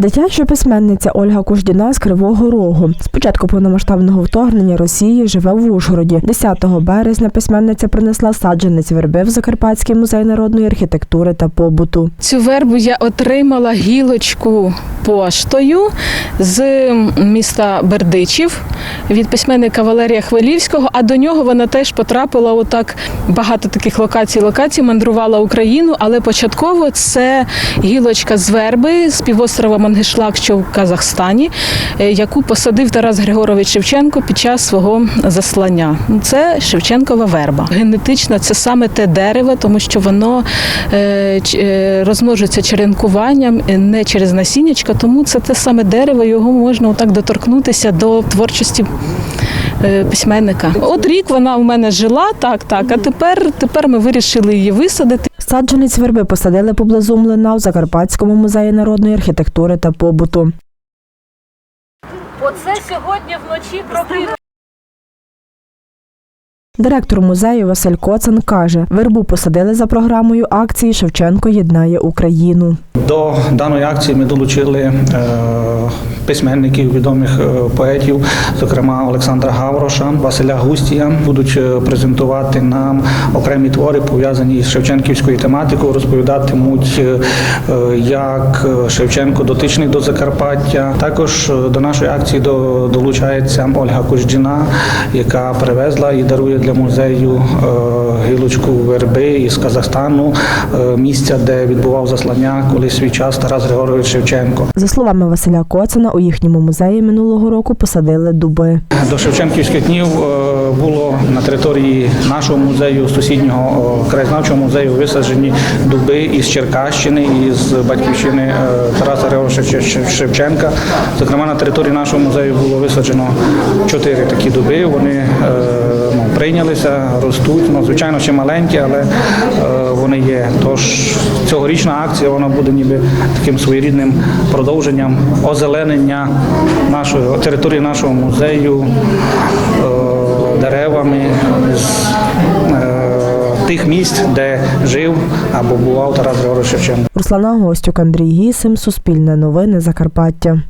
Дитяча письменниця Ольга Куждіна з Кривого Рогу. З початку повномасштабного вторгнення Росії живе в Ужгороді. 10 березня письменниця принесла саджанець верби в Закарпатський музей народної архітектури та побуту. Цю вербу я отримала гілочку поштою з міста Бердичів від письменника Валерія Хвилівського. А до нього вона теж потрапила отак багато таких локацій. Локацій мандрувала Україну, але початково це гілочка з верби з півострова Мангишлак, що в Казахстані, е, яку посадив Тарас Григорович Шевченко під час свого заслання. Це Шевченкова верба. Генетично це саме те дерево, тому що воно е, е, розмножується черенкуванням, не через насіннячка, тому це те саме дерево, його можна отак доторкнутися до творчості е, письменника. От рік вона у мене жила, так, так. А тепер, тепер ми вирішили її висадити. Саджанець верби посадили поблизу млина в Закарпатському музеї народної архітектури та побуту. Оце сьогодні вночі прокинув. Директор музею Василь Коцан каже, вербу посадили за програмою акції Шевченко єднає Україну. До даної акції ми долучили е, письменників, відомих е, поетів, зокрема Олександра Гавроша, Василя Густія, будуть е, презентувати нам окремі твори, пов'язані з шевченківською тематикою, розповідатимуть, е, як Шевченко дотичний до Закарпаття. Також до нашої акції до- долучається Ольга Куждіна, яка привезла і дарує для музею гілочку верби із Казахстану, місця, де відбував заслання колись свій час Тарас Григорович Шевченко. За словами Василя Коцана, у їхньому музеї минулого року посадили дуби. До Шевченківських днів е, було на території нашого музею, сусіднього е, краєзнавчого музею висаджені дуби із Черкащини, із батьківщини е, Тараса Григоровича Шевченка. Зокрема, на території нашого музею було висаджено чотири такі дуби. Вони е, ну, прийнялися, ростуть. Ну, звичайно, ще маленькі, але вони є. Тож цьогорічна акція вона буде ніби таким своєрідним продовженням озеленення нашої території нашого музею деревами з е, тих місць, де жив або бував Тарас Григорович Шевченко. Руслана Гостюк, Андрій Гісим, Суспільне новини, Закарпаття.